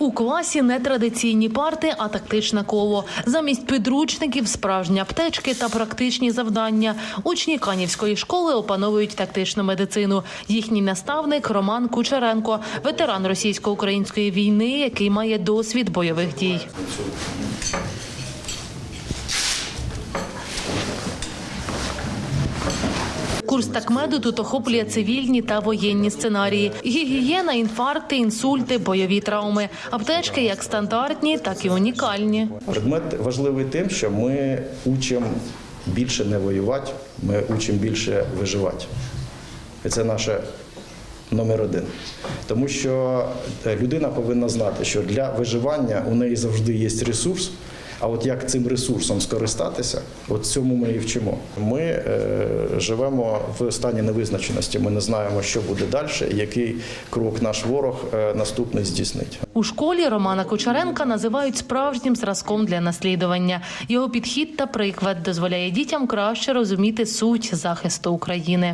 У класі не традиційні парти, а тактичне коло. Замість підручників справжні аптечки та практичні завдання. Учні Канівської школи опановують тактичну медицину. Їхній наставник Роман Кучеренко, ветеран російсько-української війни, який має досвід бойових дій. Курс такмеду тут охоплює цивільні та воєнні сценарії: гігієна, інфаркти, інсульти, бойові травми, аптечки як стандартні, так і унікальні. Предмет важливий тим, що ми учимо більше не воювати, ми учимо більше виживати. І це наше номер один. Тому що е, людина повинна знати, що для виживання у неї завжди є ресурс. А от як цим ресурсом скористатися, от цьому ми і вчимо. Ми е, живемо в стані невизначеності. Ми не знаємо, що буде далі, який крок наш ворог е, наступний здійснить. У школі Романа Кучеренка називають справжнім зразком для наслідування. Його підхід та приклад дозволяє дітям краще розуміти суть захисту України.